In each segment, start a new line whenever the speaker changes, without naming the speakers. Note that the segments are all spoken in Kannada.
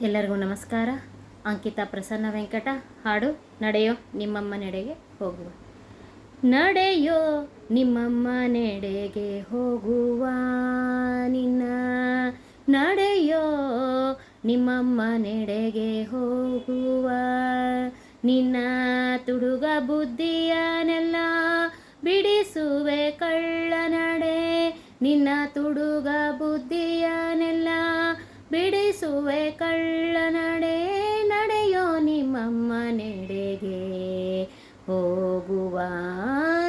ಎಲ್ಲರಿಗೂ ನಮಸ್ಕಾರ. ಅಂಕಿತಾ ಪ್ರಸನ್ನ ವೆಂಕಟ, ಹಾಡು ನಡೆಯೋ ನಿಮ್ಮಮ್ಮ ನೆಡೆಗೆ ಹೋಗುವ. ನಡೆಯೋ ನಿಮ್ಮಮ್ಮ ನೆಡೆಗೆ ಹೋಗುವ ನಿನ್ನ. ನಡೆಯೋ ನಿಮ್ಮಮ್ಮ ನೆಡೆಗೆ ಹೋಗುವ ನಿನ್ನ. ತುಡುಗ ಬುದ್ಧಿಯನೆಲ್ಲ ಬಿಡಿಸುವೆ ಕಳ್ಳ ನಡೆ ನಿನ್ನ ತುಡುಗ ಬುದ್ಧಿಯನೆಲ್ಲ ಬಿಡಿಸುವೆ ಕಳ್ಳ ನಡೆ, ನಡೆಯೋ ನಿಮ್ಮಮ್ಮ ನೆಡೆಗೆ. ಹೋಗುವ,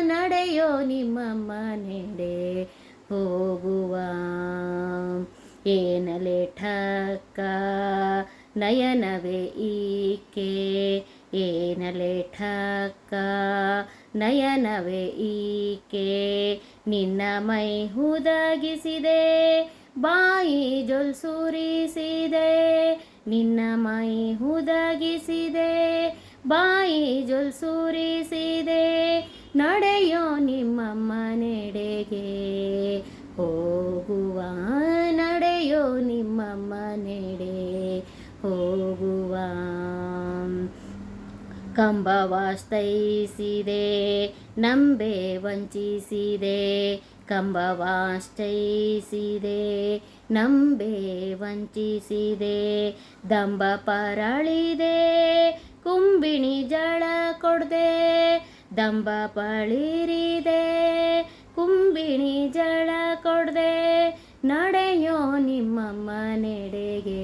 ನಡೆಯೋ ನಿಮ್ಮಮ್ಮ ನೆಡೆ. ಹೋಗುವ ಏನಲೆ ಠಕ್ಕ ನಯನವೇ ಈಕೆ. ಏನಲೆ ಠಕ್ಕ ನಯನವೇ ಈಕೆ. ನಿನ್ನ ಮೈ ಹುದಗಿಸಿದೆ ಬಾಯಿ ಜೊಲ್ಸುರಿಸಿದೆ ನಿನ್ನ ಮೈ ಹುದಗಿಸಿದೆ. ಬಾಯಿ ಜೊಲ್ಸುರಿಸಿದೆ ನಡೆಯೋ ನಿಮ್ಮ ಮನೆಡೆಗೆ ಹೋಗುವ, ನಡೆಯೋ ನಿಮ್ಮ ಮನೆಡೆ ಹೋಗುವ. ಕಂಬವಾಸ್ತೈಸಿದೆ, ನಂಬೆ ವಂಚಿಸಿದೆ. ಕಂಬವಾಷ್ಟೈಸಿದೆ, ನಂಬೆ ವಂಚಿಸಿದೆ, ದಂಬ ಪರಳಿದೆ, ಕುಂಬಿಣಿ ಜಳ ಕೊಡ್ದೆ, ದಂಬ ಪಳಿರಿದೆ, ಕುಂಬಿಣಿ ಜಳ ಕೊಡ್ದೆ, ನಡೆಯೋ ನಿಮ್ಮ ಮನೆಡೆಗೆ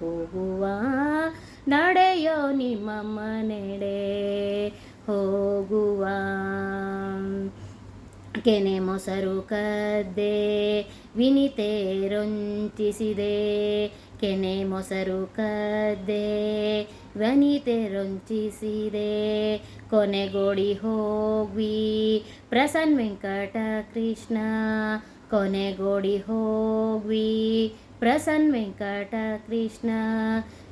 ಹೋಗುವ, ನಡೆಯೋ ನಿಮ್ಮ ಮನೆಡೆ ಹೋಗುವ. ಕೆನೆ ಮೊಸರು ಕದ್ದೆ ವಿನಿತೆ ರೊಂಚಿಸಿದೆ. ಕೆನೆ ಮೊಸರು ಕದ್ದೆ ವನಿತೆ ರೊಂಚಿಸಿದೆ. ಕೊನೆಗೋಡಿ ಹೋಗ್ವಿ. ಪ್ರಸನ್ ವೆಂಕಟ ಕೃಷ್ಣ ಕೊನೆಗೋಡಿ ಹೋಗ್ವಿ. ಪ್ರಸನ್ ವೆಂಕಟ ಕೃಷ್ಣ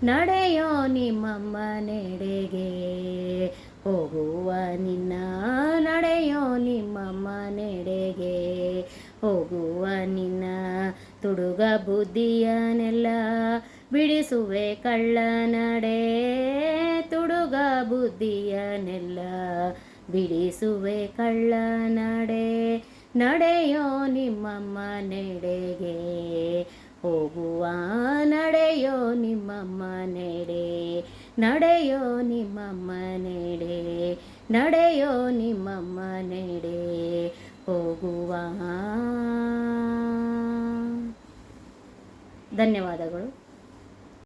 ನಡೆಯೋ ನಿಮ್ಮಮ್ಮ ನೆಡೆಗೆ ಹೋಗುವ ನಿನ್ನ ನಡೆಯೋ ನಿಮ್ಮಮ್ಮ ನಿನ್ನ ತುಡುಗ ಬುದ್ಧಿಯನೆಲ್ಲ ಬಿಡಿಸುವೆ ಕಳ್ಳ ನಡೆ. ತುಡುಗ ಬುದ್ಧಿಯನೆಲ್ಲ ಬಿಡಿಸುವೆ ಕಳ್ಳ ನಡೆ. ನಡೆಯೋ ನಿಮ್ಮಮ್ಮ ನೆಡೆಗೆ ಹೋಗುವ, ನಡೆಯೋ ನಿಮ್ಮಮ್ಮ ನೆಡೆ. ನಡೆಯೋ ನಿಮ್ಮಮ್ಮ ನೆಡೆ. ನಡೆಯೋ ನಿಮ್ಮಮ್ಮ ನೆಡೆ. ಹೋಗುವ. ಧನ್ಯವಾದಗಳು.